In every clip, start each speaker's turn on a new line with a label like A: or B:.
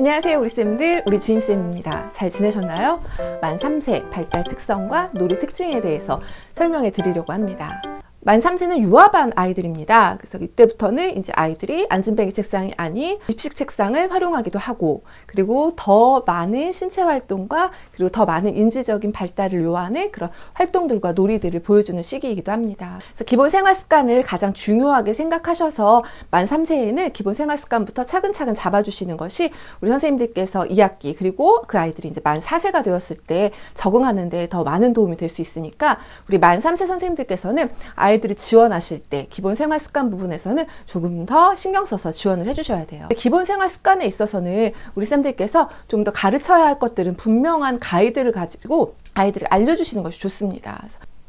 A: 안녕하세요 우리 쌤들. 우리 주임쌤입니다. 잘 지내셨나요? 만 3세 발달 특성과 놀이 특징에 대해서 설명해 드리려고 합니다 만 3세는 유아반 아이들입니다. 그래서 이때부터는 이제 아이들이 앉은뱅이 책상이 아닌 입식 책상을 활용하기도 하고, 그리고 더 많은 신체 활동과 그리고 더 많은 인지적인 발달을 요하는 그런 활동들과 놀이들을 보여주는 시기이기도 합니다. 그래서 기본 생활 습관을 가장 중요하게 생각하셔서 만 3세에는 기본 생활 습관부터 차근차근 잡아주시는 것이 우리 선생님들께서 2학기 그리고 그 아이들이 이제 만 4세가 되었을 때 적응하는 데 더 많은 도움이 될 수 있으니까 우리 만 3세 선생님들께서는 아이 들을 지원하실 때 기본 생활 습관 부분에서는 조금 더 신경 써서 지원을 해주셔야 돼요. 기본 생활 습관에 있어서는 우리 쌤들께서 좀 더 가르쳐야 할 것들은 분명한 가이드를 가지고 아이들을 알려주시는 것이 좋습니다.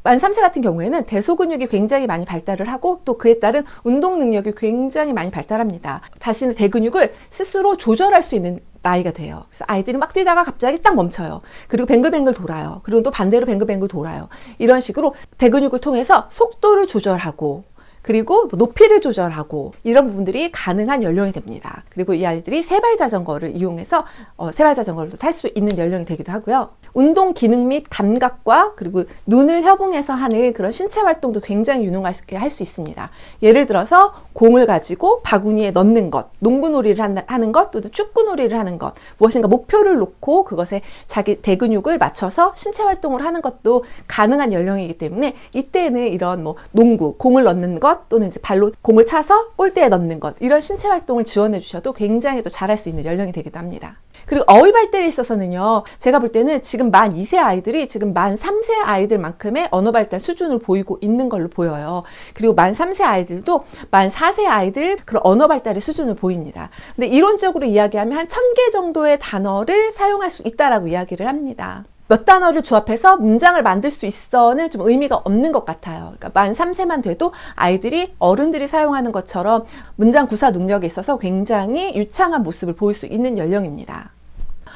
A: 만 3세 같은 경우에는 대소근육이 굉장히 많이 발달을 하고 또 그에 따른 운동 능력이 굉장히 많이 발달합니다. 자신의 대근육을 스스로 조절할 수 있는 나이가 돼요. 그래서 아이들이 막 뛰다가 갑자기 딱 멈춰요. 그리고 뱅글뱅글 돌아요. 그리고 또 반대로 뱅글뱅글 돌아요. 이런 식으로 대근육을 통해서 속도를 조절하고 그리고 뭐 높이를 조절하고 이런 부분들이 가능한 연령이 됩니다. 그리고 이 아이들이 세발 자전거를 이용해서 어, 세발 자전거를 탈 수 있는 연령이 되기도 하고요. 운동 기능 및 감각과 그리고 눈을 협응해서 하는 그런 신체 활동도 굉장히 유능하게 할 수 있습니다. 예를 들어서 공을 가지고 바구니에 넣는 것, 농구놀이를 하는 것, 또는 축구놀이를 하는 것, 무엇인가 목표를 놓고 그것에 자기 대근육을 맞춰서 신체 활동을 하는 것도 가능한 연령이기 때문에 이때는 이런 뭐 농구, 공을 넣는 것 또는 이제 발로 공을 차서 골대에 넣는 것 이런 신체 활동을 지원해 주셔도 굉장히 또 잘할 수 있는 연령이 되기도 합니다. 그리고 어휘 발달에 있어서는요, 제가 볼 때는 지금 만 2세 아이들이 지금 만 3세 아이들만큼의 언어 발달 수준을 보이고 있는 걸로 보여요. 그리고 만 3세 아이들도 만 4세 아이들 그런 언어 발달의 수준을 보입니다. 근데 이론적으로 이야기하면 한 1000개 정도의 단어를 사용할 수 있다라고 이야기를 합니다. 몇 단어를 조합해서 문장을 만들 수 있어는 좀 의미가 없는 것 같아요. 그러니까 만 3세만 돼도 아이들이 어른들이 사용하는 것처럼 문장 구사 능력에 있어서 굉장히 유창한 모습을 보일 수 있는 연령입니다.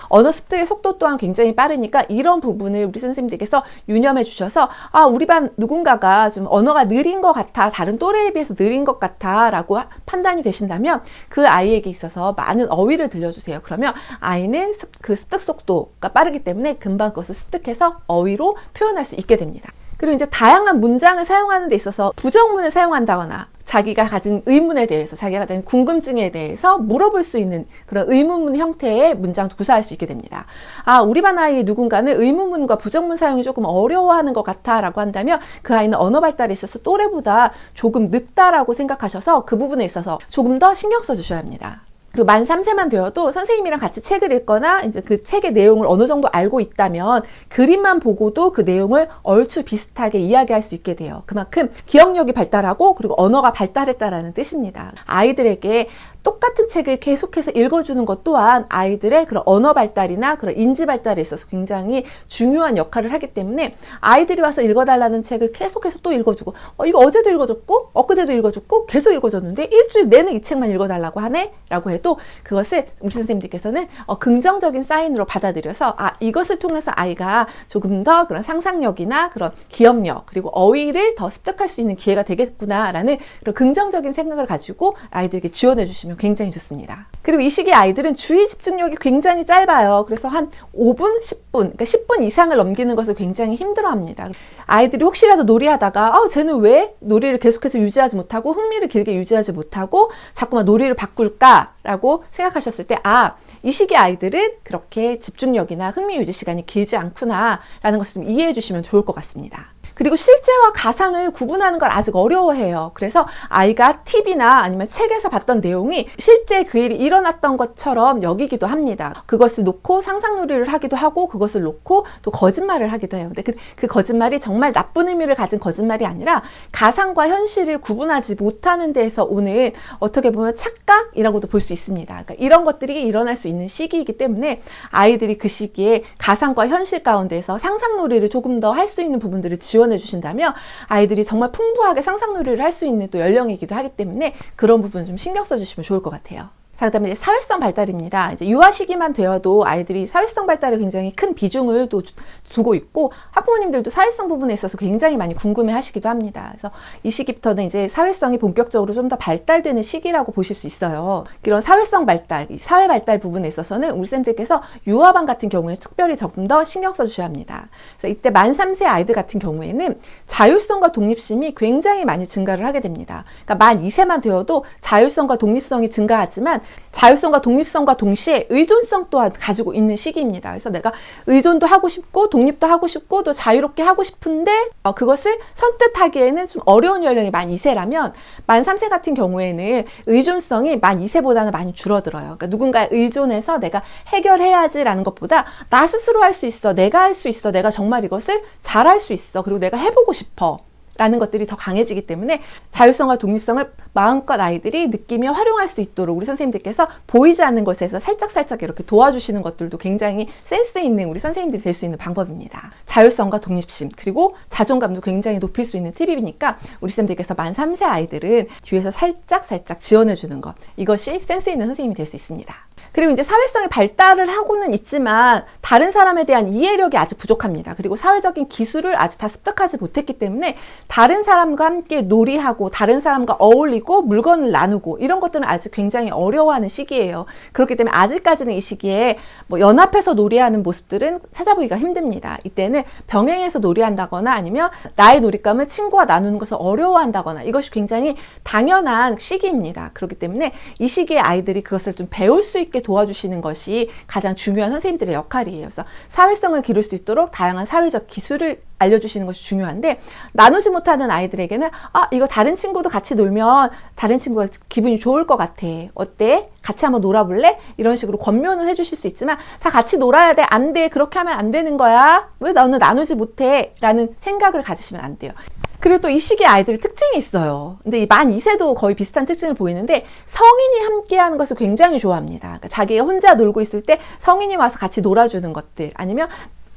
A: 언어 습득의 속도 또한 굉장히 빠르니까 이런 부분을 우리 선생님들께서 유념해 주셔서 아 우리 반 누군가가 좀 언어가 느린 것 같아 다른 또래에 비해서 느린 것 같아 라고 판단이 되신다면 그 아이에게 있어서 많은 어휘를 들려주세요. 그러면 아이는 그 습득 속도가 빠르기 때문에 금방 그것을 습득해서 어휘로 표현할 수 있게 됩니다. 그리고 이제 다양한 문장을 사용하는 데 있어서 부정문을 사용한다거나 자기가 가진 의문에 대해서 자기가 가진 궁금증에 대해서 물어볼 수 있는 그런 의문문 형태의 문장도 구사할 수 있게 됩니다. 아, 우리 반 아이의 누군가는 의문문과 부정문 사용이 조금 어려워하는 것 같아 라고 한다면 그 아이는 언어 발달에 있어서 또래보다 조금 늦다라고 생각하셔서 그 부분에 있어서 조금 더 신경 써 주셔야 합니다. 그리고 만 3세만 되어도 선생님이랑 같이 책을 읽거나 이제 그 책의 내용을 어느 정도 알고 있다면 그림만 보고도 그 내용을 얼추 비슷하게 이야기할 수 있게 돼요. 그만큼 기억력이 발달하고 그리고 언어가 발달했다라는 뜻입니다. 아이들에게 똑같은 책을 계속해서 읽어주는 것 또한 아이들의 그런 언어 발달이나 그런 인지 발달에 있어서 굉장히 중요한 역할을 하기 때문에 아이들이 와서 읽어달라는 책을 계속해서 또 읽어주고 어, 이거 어제도 읽어줬고 엊그제도 읽어줬고 계속 읽어줬는데 일주일 내내 이 책만 읽어달라고 하네? 라고 해도 그것을 우리 선생님들께서는 어, 긍정적인 사인으로 받아들여서 아 이것을 통해서 아이가 조금 더 그런 상상력이나 그런 기억력 그리고 어휘를 더 습득할 수 있는 기회가 되겠구나라는 그런 긍정적인 생각을 가지고 아이들에게 지원해 주시면 굉장히 좋습니다. 그리고 이 시기 아이들은 주의 집중력이 굉장히 짧아요. 그래서 한 5분, 10분, 그러니까 10분 이상을 넘기는 것을 굉장히 힘들어 합니다. 아이들이 혹시라도 놀이하다가, 아, 쟤는 왜 놀이를 계속해서 유지하지 못하고, 흥미를 길게 유지하지 못하고, 자꾸만 놀이를 바꿀까라고 생각하셨을 때, 아, 이 시기 아이들은 그렇게 집중력이나 흥미 유지 시간이 길지 않구나라는 것을 좀 이해해 주시면 좋을 것 같습니다. 그리고 실제와 가상을 구분하는 걸 아직 어려워해요. 그래서 아이가 TV나 아니면 책에서 봤던 내용이 실제 그 일이 일어났던 것처럼 여기기도 합니다. 그것을 놓고 상상놀이를 하기도 하고 그것을 놓고 또 거짓말을 하기도 해요. 근데 그, 그 거짓말이 정말 나쁜 의미를 가진 거짓말이 아니라 가상과 현실을 구분하지 못하는 데에서 오는 어떻게 보면 착각이라고도 볼 수 있습니다. 그러니까 이런 것들이 일어날 수 있는 시기이기 때문에 아이들이 그 시기에 가상과 현실 가운데서 상상놀이를 조금 더 할 수 있는 부분들을 지원 지원해 주신다면 아이들이 정말 풍부하게 상상놀이를 할 수 있는 또 연령이기도 하기 때문에 그런 부분 좀 신경 써 주시면 좋을 것 같아요. 자, 그 다음에 이제 사회성 발달입니다. 이제 유아 시기만 되어도 아이들이 사회성 발달에 굉장히 큰 비중을 또 주- 두고 있고 학부모님들도 사회성 부분에 있어서 굉장히 많이 궁금해 하시기도 합니다. 그래서 이 시기부터는 이제 사회성이 본격적으로 좀 더 발달되는 시기라고 보실 수 있어요. 이런 사회성 발달, 이 사회 발달 부분에 있어서는 우리 쌤들께서 유아반 같은 경우에 특별히 조금 더 신경 써 주셔야 합니다. 그래서 이때 만 3세 아이들 같은 경우에는 자율성과 독립심이 굉장히 많이 증가를 하게 됩니다. 그러니까 만 2세만 되어도 자율성과 독립성이 증가하지만 자율성과 독립성과 동시에 의존성 또한 가지고 있는 시기입니다. 그래서 내가 의존도 하고 싶고 독립도 하고 싶고 또 자유롭게 하고 싶은데 어, 그것을 선뜻하기에는 좀 어려운 연령이 만 2세라면 만 3세 같은 경우에는 의존성이 만 2세보다는 많이 줄어들어요. 그러니까 누군가에 의존해서 내가 해결해야지라는 것보다 나 스스로 할 수 있어, 내가 할 수 있어, 내가 정말 이것을 잘할 수 있어, 그리고 내가 해보고 싶어. 라는 것들이 더 강해지기 때문에 자율성과 독립성을 마음껏 아이들이 느끼며 활용할 수 있도록 우리 선생님들께서 보이지 않는 곳에서 살짝살짝 이렇게 도와주시는 것들도 굉장히 센스 있는 우리 선생님들이 될 수 있는 방법입니다. 자율성과 독립심 그리고 자존감도 굉장히 높일 수 있는 팁이니까 우리 쌤들께서 만 3세 아이들은 뒤에서 살짝살짝 지원해 주는 것 이것이 센스 있는 선생님이 될 수 있습니다. 그리고 이제 사회성의 발달을 하고는 있지만 다른 사람에 대한 이해력이 아직 부족합니다. 그리고 사회적인 기술을 아직 다 습득하지 못했기 때문에 다른 사람과 함께 놀이하고 다른 사람과 어울리고 물건을 나누고 이런 것들은 아직 굉장히 어려워하는 시기예요. 그렇기 때문에 아직까지는 이 시기에 뭐 연합해서 놀이하는 모습들은 찾아보기가 힘듭니다. 이때는 병행해서 놀이한다거나 아니면 나의 놀잇감을 친구와 나누는 것을 어려워한다거나 이것이 굉장히 당연한 시기입니다. 그렇기 때문에 이 시기에 아이들이 그것을 좀 배울 수 있게 도와주시는 것이 가장 중요한 선생님들의 역할이에요. 그래서 사회성을 기를 수 있도록 다양한 사회적 기술을 알려주시는 것이 중요한데 나누지 못하는 아이들에게는 아 이거 다른 친구도 같이 놀면 다른 친구가 기분이 좋을 것 같아. 어때? 같이 한번 놀아볼래? 이런 식으로 권면을 해주실 수 있지만 자 같이 놀아야 돼. 안 돼. 그렇게 하면 안 되는 거야. 왜 나는 나누지 못해라는 생각을 가지시면 안 돼요. 그리고 또 이 시기에 아이들의 특징이 있어요. 근데 이만 2세도 거의 비슷한 특징을 보이는데 성인이 함께 하는 것을 굉장히 좋아합니다. 그러니까 자기가 혼자 놀고 있을 때 성인이 와서 같이 놀아주는 것들 아니면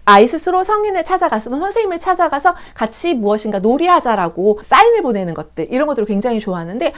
A: 아이 스스로 성인을 찾아가서 선생님을 찾아가서 같이 무엇인가 놀이하자라고 사인을 보내는 것들 이런 것들을 굉장히 좋아하는데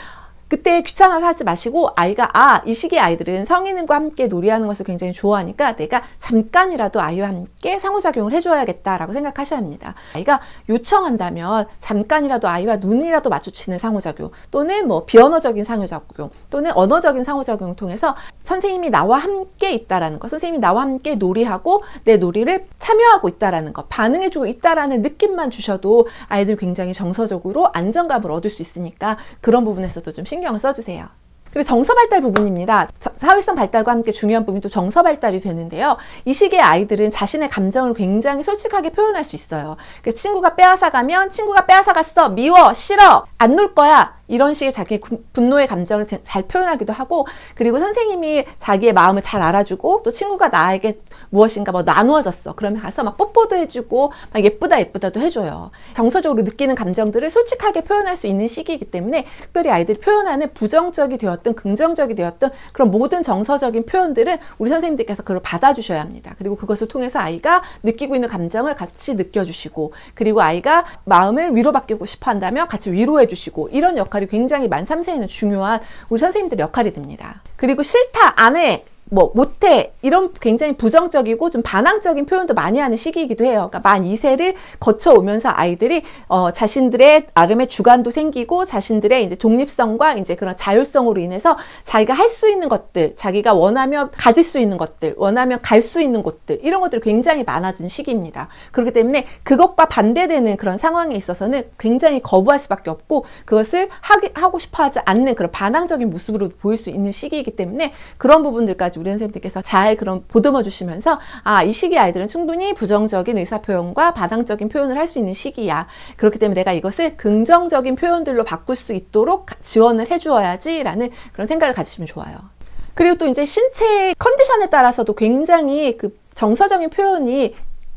A: 그때 귀찮아서 하지 마시고 아이가 아 이 시기 아이들은 성인과 함께 놀이하는 것을 굉장히 좋아하니까 내가 잠깐이라도 아이와 함께 상호작용을 해줘야겠다라고 생각하셔야 합니다. 아이가 요청한다면 잠깐이라도 아이와 눈이라도 마주치는 상호작용 또는 뭐 비언어적인 상호작용 또는 언어적인 상호작용을 통해서 선생님이 나와 함께 있다라는 것, 선생님이 나와 함께 놀이하고 내 놀이를 참여하고 있다라는 것, 반응해주고 있다라는 느낌만 주셔도 아이들 굉장히 정서적으로 안정감을 얻을 수 있으니까 그런 부분에서도 좀 신경 을 써주세요. 그리고 정서 발달 부분입니다. 저- 사회성 발달과 함께 중요한 부분이 또 정서 발달이 되는데요. 이 시기에 아이들은 자신의 감정을 굉장히 솔직하게 표현할 수 있어요. 그 친구가 빼앗아 가면 친구가 빼앗아 갔어. 미워. 싫어. 안 놀 거야. 이런 식의 자기 군- 분노의 감정을 제- 잘 표현하기도 하고 그리고 선생님이 자기의 마음을 잘 알아주고 또 친구가 나에게 무엇인가 뭐 나누어졌어. 그러면 가서 막 뽀뽀도 해주고 막 예쁘다 예쁘다도 해줘요. 정서적으로 느끼는 감정들을 솔직하게 표현할 수 있는 시기이기 때문에 특별히 아이들이 표현하는 부정적이 되었든 긍정적이 되었든 그런 모든 정서적인 표현들은 우리 선생님들께서 그걸 받아주셔야 합니다. 그리고 그것을 통해서 아이가 느끼고 있는 감정을 같이 느껴주시고 그리고 아이가 마음을 위로받고 싶어 한다면 같이 위로해 주시고 이런 역할이 굉장히 만 3세에는 중요한 우리 선생님들의 역할이 됩니다. 그리고 싫다, 안 해, 뭐 못해 이런 굉장히 부정적이고 좀 반항적인 표현도 많이 하는 시기이기도 해요. 그러니까 만 2세를 거쳐 오면서 아이들이 어, 자신들의 나름의 주관도 생기고 자신들의 이제 독립성과 이제 그런 자율성으로 인해서 자기가 할 수 있는 것들, 자기가 원하면 가질 수 있는 것들, 원하면 갈 수 있는 곳들 이런 것들이 굉장히 많아진 시기입니다. 그렇기 때문에 그것과 반대되는 그런 상황에 있어서는 굉장히 거부할 수밖에 없고 그것을 하기, 하고 싶어하지 않는 그런 반항적인 모습으로 보일 수 있는 시기이기 때문에 그런 부분들까지 우리 선생님들께서 잘 그런 보듬어 주시면서 아 이 시기 아이들은 충분히 부정적인 의사표현과 반항적인 표현을 할 수 있는 시기야. 그렇기 때문에 내가 이것을 긍정적인 표현들로 바꿀 수 있도록 지원을 해 주어야지라는 그런 생각을 가지시면 좋아요. 그리고 또 이제 신체 컨디션에 따라서도 굉장히 그 정서적인 표현이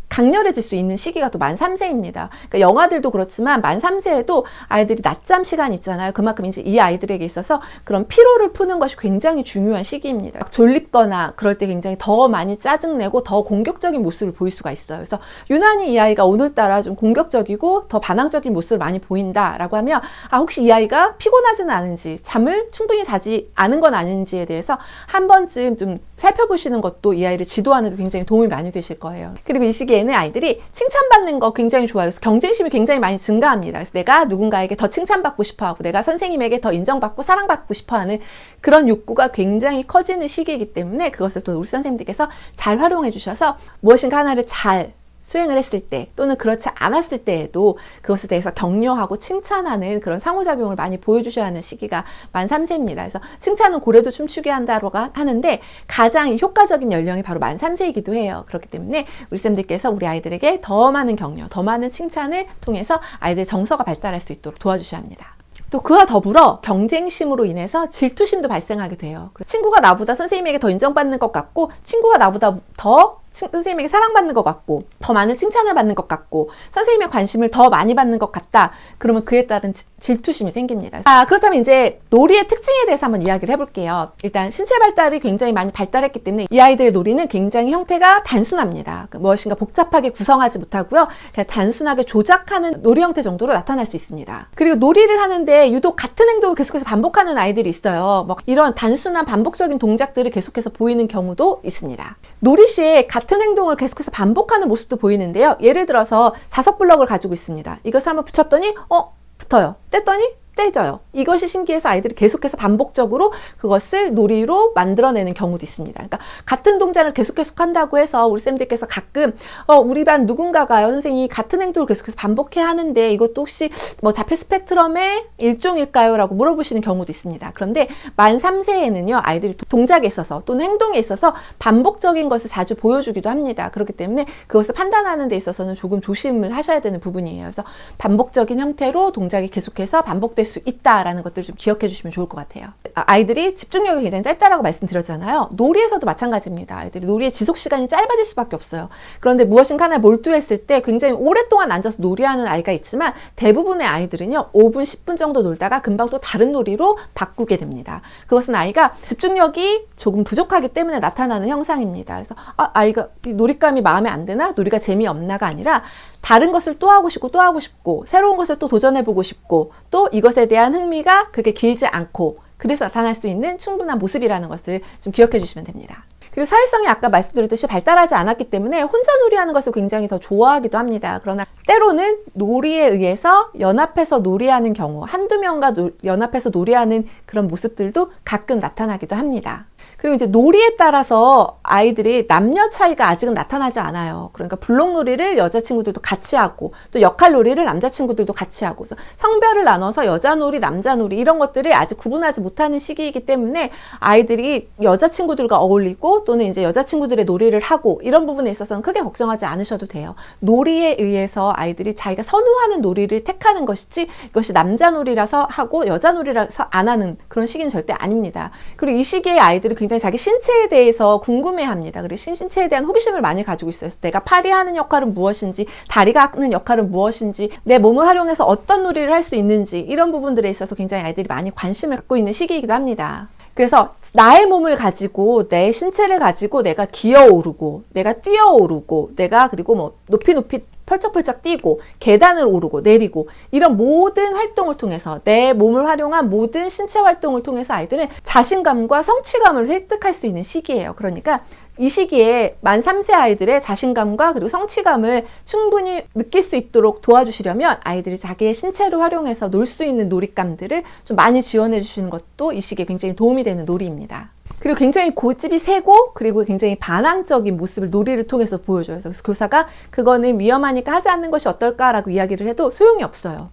A: 강렬해질 수 있는 시기가 또 만 3세입니다. 그러니까 영아들도 그렇지만 만 3세에도 아이들이 낮잠 시간 있잖아요. 그만큼 이제 이 아이들에게 있어서 그런 피로를 푸는 것이 굉장히 중요한 시기입니다. 막 졸립거나 그럴 때 굉장히 더 많이 짜증내고 더 공격적인 모습을 보일 수가 있어요. 그래서 유난히 이 아이가 오늘따라 좀 공격적이고 더 반항적인 모습을 많이 보인다라고 하면 아 혹시 이 아이가 피곤하지는 않은지 잠을 충분히 자지 않은 건 아닌지에 대해서 한 번쯤 좀 살펴보시는 것도 이 아이를 지도하는 데 굉장히 도움이 많이 되실 거예요. 그리고 이 시기에 는 아이들이 칭찬받는 거 굉장히 좋아요. 그래서 경쟁심이 굉장히 많이 증가합니다. 그래서 내가 누군가에게 더 칭찬받고 싶어 하고 내가 선생님에게 더 인정받고 사랑받고 싶어 하는 그런 욕구가 굉장히 커지는 시기이기 때문에 그것을 또 우리 선생님들께서 잘 활용해 주셔서 무엇인가 하나를 잘 수행을 했을 때 또는 그렇지 않았을 때에도 그것에 대해서 격려하고 칭찬하는 그런 상호작용을 많이 보여주셔야 하는 시기가 만 3세입니다. 그래서 칭찬은 고래도 춤추게 한다고 하는데 가장 효과적인 연령이 바로 만 3세이기도 해요. 그렇기 때문에 우리 쌤들께서 우리 아이들에게 더 많은 격려, 더 많은 칭찬을 통해서 아이들 정서가 발달할 수 있도록 도와주셔야 합니다. 또 그와 더불어 경쟁심으로 인해서 질투심도 발생하게 돼요. 친구가 나보다 선생님에게 더 인정받는 것 같고 친구가 나보다 더 칭- 선생님에게 사랑받는 것 같고 더 많은 칭찬을 받는 것 같고 선생님의 관심을 더 많이 받는 것 같다. 그러면 그에 따른 지- 질투심이 생깁니다. 아, 그렇다면 이제 놀이의 특징에 대해서 한번 이야기를 해볼게요. 일단 신체 발달이 굉장히 많이 발달했기 때문에 이 아이들의 놀이는 굉장히 형태가 단순합니다. 그 무엇인가 복잡하게 구성하지 못하고요. 그냥 단순하게 조작하는 놀이 형태 정도로 나타날 수 있습니다. 그리고 놀이를 하는데 유독 같은 행동을 계속해서 반복하는 아이들이 있어요. 뭐 이런 단순한 반복적인 동작들을 계속해서 보이는 경우도 있습니다. 놀이 시에 같은 행동을 계속해서 반복하는 모습도 보이는데요. 예를 들어서 자석 블럭을 가지고 있습니다. 이것을 한번 붙였더니 어 붙어요. 뗐더니 떼져요. 이것이 신기해서 아이들이 계속해서 반복적으로 그것을 놀이로 만들어내는 경우도 있습니다. 그러니까 같은 동작을 계속 계속 한다고 해서 우리 쌤들께서 가끔 어, 우리 반 누군가가요 선생님이 같은 행동을 계속해서 반복해 하는데 이것도 혹시 뭐 자폐 스펙트럼의 일종일까요? 라고 물어보시는 경우도 있습니다. 그런데 만 3세에는요 아이들이 동작에 있어서 또는 행동에 있어서 반복적인 것을 자주 보여주기도 합니다. 그렇기 때문에 그것을 판단하는 데 있어서는 조금 조심을 하셔야 되는 부분이에요. 그래서 반복적인 형태로 동작이 계속해서 반복 될 수 있다라는 것들 좀 기억해 주시면 좋을 것 같아요. 아, 아이들이 집중력이 굉장히 짧다라고 말씀드렸잖아요. 놀이에서도 마찬가지입니다. 아이들이 놀이의 지속 시간이 짧아질 수밖에 없어요. 그런데 무엇인가 하나 몰두했을 때 굉장히 오랫동안 앉아서 놀이하는 아이가 있지만 대부분의 아이들은요 5분, 10분 정도 놀다가 금방 또 다른 놀이로 바꾸게 됩니다. 그것은 아이가 집중력이 조금 부족하기 때문에 나타나는 형상입니다. 그래서 아, 아이가 이 놀잇감이 마음에 안 드나 놀이가 재미없나가 아니라 다른 것을 또 하고 싶고 또 하고 싶고 새로운 것을 또 도전해 보고 싶고 또 이것에 대한 흥미가 그렇게 길지 않고 그래서 나타날 수 있는 충분한 모습이라는 것을 좀 기억해 주시면 됩니다. 그리고 사회성이 아까 말씀드렸듯이 발달하지 않았기 때문에 혼자 놀이하는 것을 굉장히 더 좋아하기도 합니다. 그러나 때로는 놀이에 의해서 연합해서 놀이하는 경우, 한두 명과 노- 연합해서 놀이하는 그런 모습들도 가끔 나타나기도 합니다. 그리고 이제 놀이에 따라서 아이들이 남녀 차이가 아직은 나타나지 않아요. 그러니까 블록놀이를 여자친구들도 같이 하고 또 역할놀이를 남자친구들도 같이 하고 성별을 나눠서 여자놀이, 남자놀이 이런 것들을 아직 구분하지 못하는 시기이기 때문에 아이들이 여자친구들과 어울리고 또는 이제 여자친구들의 놀이를 하고 이런 부분에 있어서는 크게 걱정하지 않으셔도 돼요. 놀이에 의해서 아이들이 자기가 선호하는 놀이를 택하는 것이지 이것이 남자 놀이라서 하고 여자 놀이라서 안 하는 그런 시기는 절대 아닙니다. 그리고 이 시기에 아이들이 굉장히 자기 신체에 대해서 궁금해 합니다. 그리고 신- 신체에 대한 호기심을 많이 가지고 있어요. 내가 팔이 하는 역할은 무엇인지, 다리가 하는 역할은 무엇인지, 내 몸을 활용해서 어떤 놀이를 할 수 있는지 이런 부분들에 있어서 굉장히 아이들이 많이 관심을 갖고 있는 시기이기도 합니다. 그래서 나의 몸을 가지고 내 신체를 가지고 내가 기어오르고 내가 뛰어오르고 내가 그리고 뭐 높이 높이 펄쩍펄쩍 뛰고 계단을 오르고 내리고 이런 모든 활동을 통해서 내 몸을 활용한 모든 신체 활동을 통해서 아이들은 자신감과 성취감을 획득할 수 있는 시기예요. 그러니까 이 시기에 만 3세 아이들의 자신감과 그리고 성취감을 충분히 느낄 수 있도록 도와주시려면 아이들이 자기의 신체를 활용해서 놀 수 있는 놀잇감들을 좀 많이 지원해 주시는 것도 이 시기에 굉장히 도움이 되는 놀이입니다. 그리고 굉장히 고집이 세고 그리고 굉장히 반항적인 모습을 놀이를 통해서 보여줘요. 그래서 교사가 그거는 위험하니까 하지 않는 것이 어떨까라고 이야기를 해도 소용이 없어요.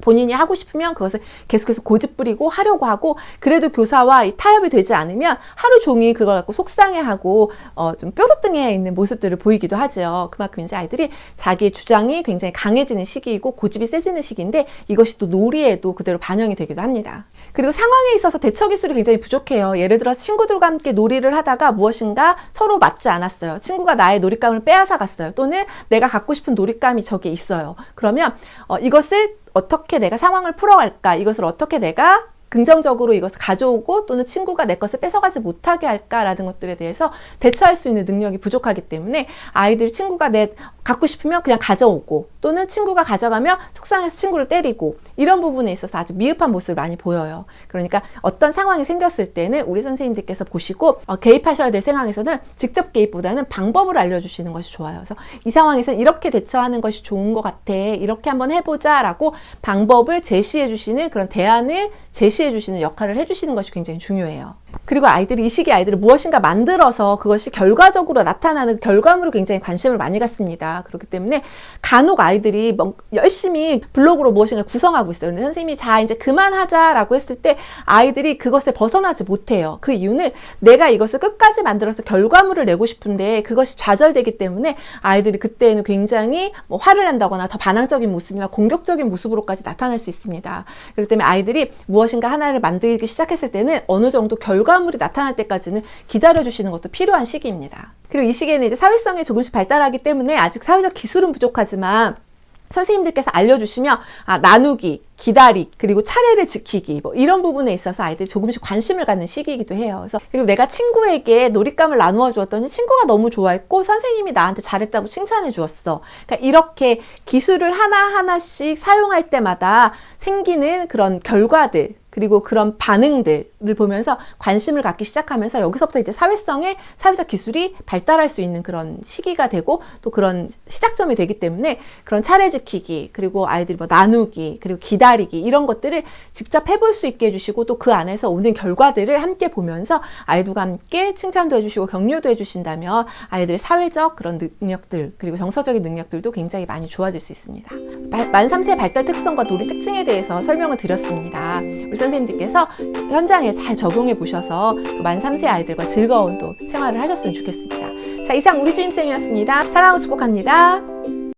A: 본인이 하고 싶으면 그것을 계속해서 고집 부리고 하려고 하고 그래도 교사와 이 타협이 되지 않으면 하루 종일 그걸 갖고 속상해하고 어, 좀 뾰루뚱해 있는 모습들을 보이기도 하죠. 그만큼 이제 아이들이 자기의 주장이 굉장히 강해지는 시기이고 고집이 세지는 시기인데 이것이 또 놀이에도 그대로 반영이 되기도 합니다. 그리고 상황에 있어서 대처 기술이 굉장히 부족해요. 예를 들어 친구들과 함께 놀이를 하다가 무엇인가 서로 맞지 않았어요. 친구가 나의 놀잇감을 빼앗아 갔어요. 또는 내가 갖고 싶은 놀잇감이 저기에 있어요. 그러면 어, 이것을 어떻게 내가 상황을 풀어갈까? 이것을 어떻게 내가 긍정적으로 이것을 가져오고 또는 친구가 내 것을 뺏어가지 못하게 할까라는 것들에 대해서 대처할 수 있는 능력이 부족하기 때문에 아이들이 친구가 내 갖고 싶으면 그냥 가져오고 또는 친구가 가져가면 속상해서 친구를 때리고 이런 부분에 있어서 아주 미흡한 모습을 많이 보여요. 그러니까 어떤 상황이 생겼을 때는 우리 선생님들께서 보시고 어, 개입하셔야 될 상황에서는 직접 개입보다는 방법을 알려주시는 것이 좋아요. 그래서 이 상황에서는 이렇게 대처하는 것이 좋은 것 같아. 이렇게 한번 해보자라고 방법을 제시해 주시는 그런 대안을 제시 해 주시는 역할을 해 주시는 것이 굉장히 중요해요. 그리고 아이들이 이 시기 아이들이 무엇인가 만들어서 그것이 결과적으로 나타나는 결과물에 굉장히 관심을 많이 갖습니다. 그렇기 때문에 간혹 아이들이 뭐 열심히 블로그로 무엇인가 구성하고 있어요. 근데 선생님이 자 이제 그만하자라고 했을 때 아이들이 그것에 벗어나지 못해요. 그 이유는 내가 이것을 끝까지 만들어서 결과물을 내고 싶은데 그것이 좌절되기 때문에 아이들이 그때는 굉장히 뭐 화를 낸다거나 더 반항적인 모습이나 공격적인 모습으로까지 나타날 수 있습니다. 그렇기 때문에 아이들이 무엇인가 하나를 만들기 시작했을 때는 어느 정도 결과물이 나타날 때까지는 기다려 주시는 것도 필요한 시기입니다. 그리고 이 시기에는 이제 사회성이 조금씩 발달하기 때문에 아직 사회적 기술은 부족하지만 선생님들께서 알려주시면 아, 나누기, 기다리, 그리고 차례를 지키기 뭐 이런 부분에 있어서 아이들이 조금씩 관심을 갖는 시기이기도 해요. 그래서 그리고 내가 친구에게 놀잇감을 나누어 주었더니 친구가 너무 좋아했고 선생님이 나한테 잘했다고 칭찬해 주었어. 그러니까 이렇게 기술을 하나 하나씩 사용할 때마다 생기는 그런 결과들 그리고 그런 반응들 을 보면서 관심을 갖기 시작하면서 여기서부터 이제 사회성의 사회적 기술이 발달할 수 있는 그런 시기가 되고 또 그런 시작점이 되기 때문에 그런 차례 지키기 그리고 아이들이 뭐 나누기 그리고 기다리기 이런 것들을 직접 해볼 수 있게 해주시고 또 그 안에서 오는 결과들을 함께 보면서 아이들과 함께 칭찬도 해주시고 격려도 해주신다면 아이들의 사회적 그런 능력들 그리고 정서적인 능력들도 굉장히 많이 좋아질 수 있습니다. 만 3세 발달 특성과 놀이 특징에 대해서 설명을 드렸습니다. 우리 선생님들께서 현장에 잘 적용해 보셔서 만 3세 아이들과 즐거운 또 생활을 하셨으면 좋겠습니다. 자, 이상 우리 주임쌤이었습니다. 사랑하고 축복합니다.